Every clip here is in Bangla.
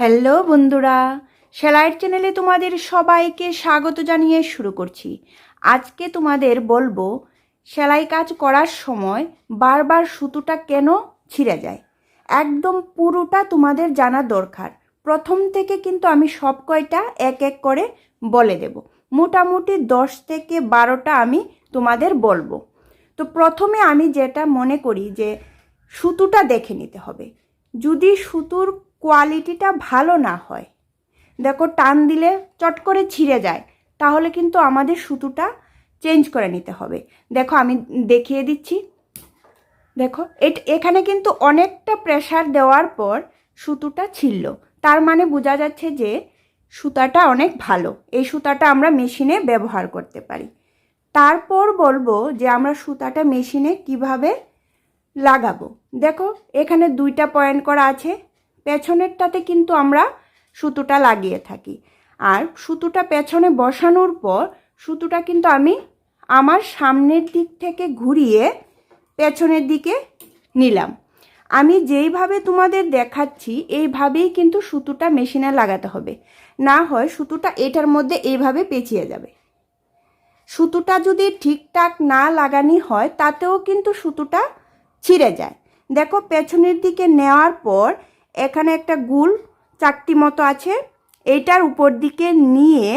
হ্যালো বন্ধুরা, সেলাইয়ের চ্যানেলে তোমাদের সবাইকে স্বাগত জানিয়ে শুরু করছি। আজকে তোমাদের বলব, সেলাই কাজ করার সময় বারবার সুতোটা কেন ছিঁড়ে যায়? একদম পুরোটা তোমাদের জানা দরকার। প্রথম থেকে কিন্তু আমি সব কয়টা এক এক করে বলে দেব। মোটামুটি দশ থেকে বারোটা আমি তোমাদের বলব। তো প্রথমে আমি যেটা মনে করি যে, সুতোটা দেখে নিতে হবে। যদি সুতোর কোয়ালিটিটা ভালো না হয়। দেখো, টান দিলে চট করে ছিঁড়ে যায়। তাহলে কিন্তু আমাদের সুতোটা চেঞ্জ করে নিতে হবে। দেখো, আমি দেখিয়ে দিচ্ছি। দেখো এখানে কিন্তু অনেকটা প্রেসার দেওয়ার পর সুতোটা ছিলল তার মানে বোঝা যাচ্ছে যে সুতাটা অনেক ভালো। এই সুতাটা আমরা মেশিনে ব্যবহার করতে পারি। তারপর বলব যে আমরা সুতাটা মেশিনে কীভাবে লাগাবো। দেখো, এখানে দুইটা পয়েন্ট করা আছে। পেছনেরটাতে কিন্তু আমরা সুতোটা লাগিয়ে থাকি। আর সুতোটা পেছনে বসানোর পর সুতোটা কিন্তু আমি আমার সামনের দিক থেকে ঘুরিয়ে পেছনের দিকে নিলাম। আমি যেইভাবে তোমাদের দেখাচ্ছি, এইভাবেই কিন্তু সুতোটা মেশিনে লাগাতে হবে। না হয় সুতোটা এটার মধ্যে এইভাবে পেঁচিয়ে যাবে। সুতোটা যদি ঠিকঠাক না লাগানি হয়, তাতেও কিন্তু সুতোটা ছিঁড়ে যায়। দেখো, পেছনের দিকে নেওয়ার পর এখানে একটা গুল চাকতি মতো আছে। এইটার উপর দিকে নিয়ে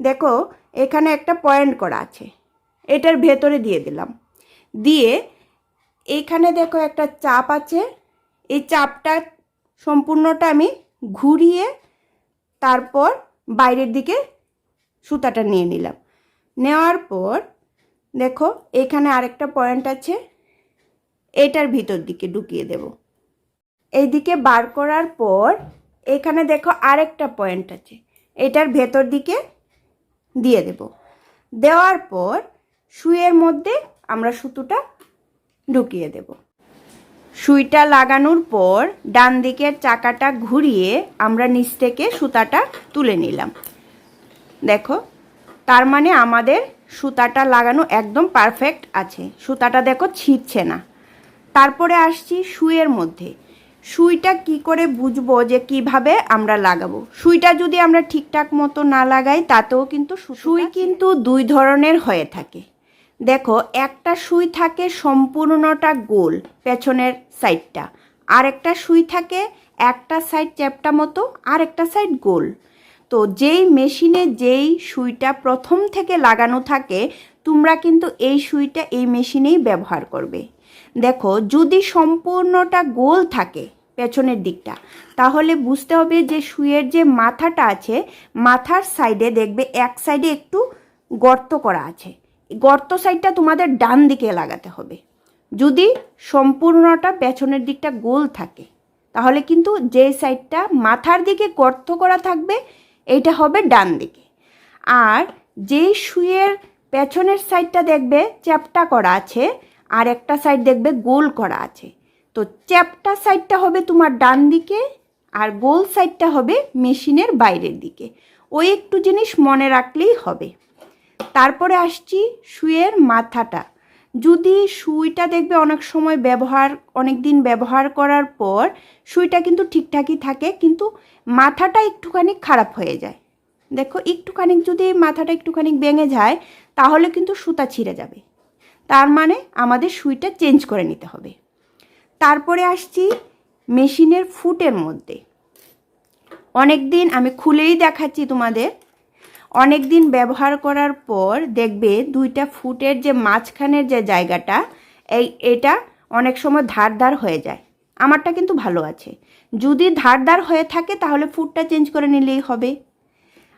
দেখো, এখানে একটা পয়েন্ট করা আছে। এটার ভেতরে দিয়ে দিলাম। দিয়ে এইখানে দেখো একটা চাপ আছে। এই চাপটা সম্পূর্ণটা আমি ঘুরিয়ে তারপর বাইরের দিকে সুতাটা নিয়ে নিলাম। নেওয়ার পর দেখো, এখানে আরেকটা পয়েন্ট আছে। এটার ভিতর দিকে ঢুকিয়ে দেব। এইদিকে বার করার পর এখানে দেখো আরেকটা পয়েন্ট আছে। এটার ভেতর দিকে দিয়ে দেব। দেওয়ার পর সুইয়ের মধ্যে আমরা সুতোটা ঢুকিয়ে দেব। সুইটা লাগানোর পর ডান দিকের চাকাটা ঘুরিয়ে আমরা নিচ থেকে সুতাটা তুলে নিলাম। দেখো, তার মানে আমাদের সুতাটা লাগানো একদম পারফেক্ট আছে। সুতাটা দেখো ছিঁড়ছে না। তারপরে আসছি সুইয়ের মধ্যে। সুইটা কি করে বুঝব যে কীভাবে আমরা লাগাবো? সুইটা যদি আমরা ঠিকঠাক মতো না লাগাই তাতেও কিন্তু সুই কিন্তু দুই ধরনের হয়ে থাকে। দেখো একটা সুই থাকে সম্পূর্ণটা গোল পেছনের সাইডটা। আর একটা সুই থাকে একটা সাইড চ্যাপটা মতো আর একটা সাইড গোল। তো যেই মেশিনে যেই সুইটা প্রথম থেকে লাগানো থাকে তোমরা কিন্তু এই সুইটা এই মেশিনেই ব্যবহার করবে। দেখো যদি সম্পূর্ণটা গোল থাকে পেছনের দিকটা। তাহলে বুঝতে হবে যে সুইয়ের যে মাথাটা আছে, মাথার সাইডে দেখবে এক সাইডে একটু গর্ত করা আছে। গর্ত সাইডটা তোমাদের ডান দিকে লাগাতে হবে। যদি সম্পূর্ণটা পেছনের দিকটা গোল থাকে, তাহলে কিন্তু যে সাইডটা মাথার দিকে গর্ত করা থাকবে, এইটা হবে ডান দিকে। আর যেই শুয়ের পেছনের সাইডটা দেখবে চ্যাপটা করা আছে, আর একটা সাইড দেখবে গোল করা আছে। তো চ্যাপটা সাইডটা হবে তোমার ডান দিকে আর গোল সাইডটা হবে মেশিনের বাইরের দিকে। ওই একটু জিনিস মনে রাখলেই হবে। তারপরে আসছি সুইয়ের মাথাটা। যদি সুইটা দেখবে অনেক সময় ব্যবহার অনেক দিন ব্যবহার করার পর সুইটা কিন্তু ঠিকঠাকই থাকে, কিন্তু মাথাটা একটুখানি খারাপ হয়ে যায়। দেখো একটুখানি যদি মাথাটা একটুখানি ভেঙে যায়, তাহলে কিন্তু সুতা ছিঁড়ে যাবে। তার মানে আমাদের সুইটা চেঞ্জ করে নিতে হবে। তারপরে আসছি মেশিনের ফুটের মধ্যে। অনেক দিন আমি খুলেই দেখাচ্ছি তোমাদের। অনেক দিন ব্যবহার করার পর দেখবে দুইটা ফুটের যে মাঝখানের যে জায়গাটা, এই এটা অনেক সময় ধার ধার হয়ে যায়। আমারটা কিন্তু ভালো আছে। যদি ধার ধার হয়ে থাকে তাহলে ফুটটা চেঞ্জ করে নিলেই হবে।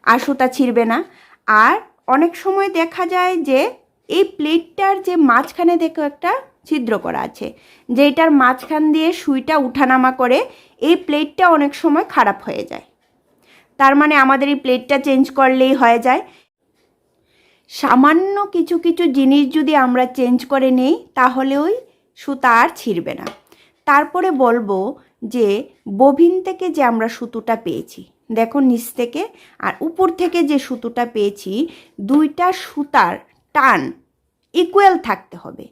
আর সুতা ছিঁড়বে না। আর অনেক সময় দেখা যায় যে এই প্লেটটার যে মাঝখানে দেখো একটা ছিদ্র করা আছে। যেটার মাঝখান দিয়ে সুইটা উঠানামা করে এই প্লেটটা অনেক সময় খারাপ হয়ে যায়। তার মানে আমাদের এই প্লেটটা চেঞ্জ করলেই হয়ে যায়। সামান্য কিছু কিছু জিনিস যদি আমরা চেঞ্জ করে নেই, তাহলে ওই সুতা আর ছিঁড়বে না। তারপরে বলব যে বভিন থেকে যে আমরা সুতোটা পেয়েছি, দেখো নিচ থেকে আর উপর থেকে যে সুতোটা পেয়েছি, দুইটা সুতার টান ইকুয়াল থাকতে হবে।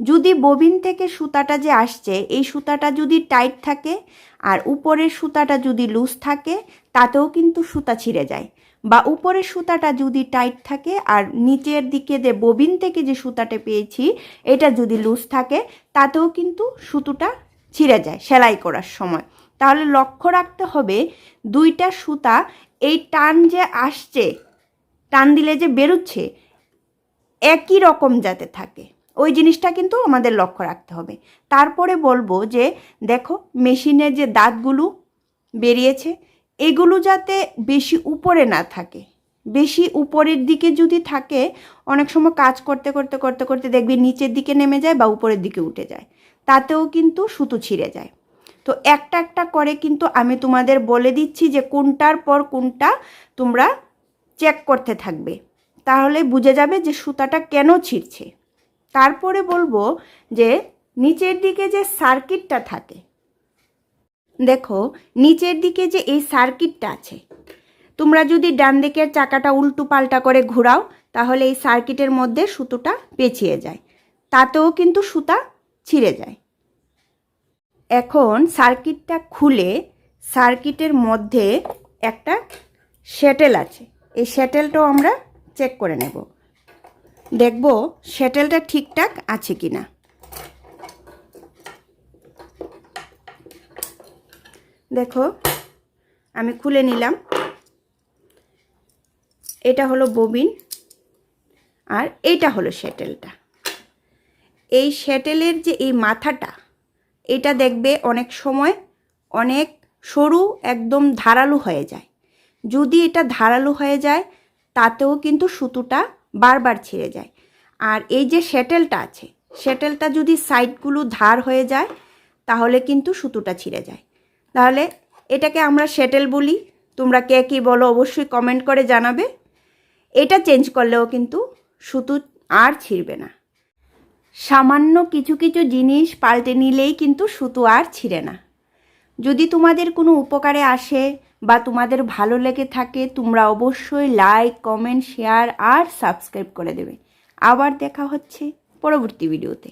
যদি ববিন থেকে সুতাটা যে আসছে, এই সুতাটা যদি টাইট থাকে আর উপরের সুতাটা যদি লুজ থাকে, তাতেও কিন্তু সুতা ছিঁড়ে যায়। বা উপরের সুতাটা যদি টাইট থাকে আর নিচের দিকে যে ববিন থেকে যে সুতাটা পেয়েছি, এটা যদি লুজ থাকে, তাতেও কিন্তু সুতোটা ছিঁড়ে যায় সেলাই করার সময়। তাহলে লক্ষ্য রাখতে হবে, দুইটা সুতা এই টান যে আসছে, টান দিলে যে বেরোচ্ছে, একই রকম যাতে থাকে। ওই জিনিসটা কিন্তু আমাদের লক্ষ্য রাখতে হবে। তারপরে বলব যে, দেখো মেশিনের যে দাঁতগুলো বেরিয়েছে, এগুলো যাতে বেশি উপরে না থাকে। বেশি উপরের দিকে যদি থাকে, অনেক সময় কাজ করতে করতে করতে করতে দেখবি নিচের দিকে নেমে যায় বা উপরের দিকে উঠে যায়। তাতেও কিন্তু সুতো ছিঁড়ে যায়। তো একটা একটা করে কিন্তু আমি তোমাদের বলে দিচ্ছি যে, কোনটার পর কোনটা তোমরা চেক করতে থাকবে। তাহলে বুঝে যাবে যে সুতাটা কেন ছিঁড়ছে। তারপরে বলব যে নিচের দিকে যে সার্কিটটা থাকে, দেখো নিচের দিকে যে এই সার্কিটটা আছে, তোমরা যদি ডান দিকের চাকাটা উল্টো পাল্টা করে ঘোরাও, তাহলে এই সার্কিটের মধ্যে সুতোটা পেঁচিয়ে যায়, তাতেও কিন্তু সুতা ছিঁড়ে যায়। এখন সার্কিটটা খুলে সার্কিটের মধ্যে একটা শ্যাটেল আছে, এই শ্যাটেলটাও আমরা চেক করে নেব। দেখব শ্যাটেলটা ঠিকঠাক আছে কি না দেখো, আমি খুলে নিলাম। এটা হলো ববিন আর এইটা হলো সেটেলটা এই সেটেলের যে এই মাথাটা, এটা দেখবে অনেক সময় অনেক সরু একদম ধারালো হয়ে যায়। যদি এটা ধারালো হয়ে যায়, তাতেও কিন্তু সুতোটা বারবার ছিঁড়ে যায়। আর এই যে শ্যাটেলটা আছে শ্যাটেলটা যদি সাইডগুলো ধার হয়ে যায়, তাহলে কিন্তু সুতোটা ছিঁড়ে যায়। তাহলে এটাকে আমরা শ্যাটেল বলি। তোমরা কে কী বলো অবশ্যই কমেন্ট করে জানাবে। এটা চেঞ্জ করলেও কিন্তু সুতো আর ছিঁড়বে না। সামান্য কিছু কিছু জিনিস পাল্টে নিলেই কিন্তু সুতো আর ছিঁড়ে না। যদি তোমাদের কোনো উপকারে আসে বা তোমাদের ভালো লেগে থাকে, তোমরা অবশ্যই লাইক কমেন্ট শেয়ার আর সাবস্ক্রাইব করে দেবে। আবার দেখা হচ্ছে পরবর্তী ভিডিওতে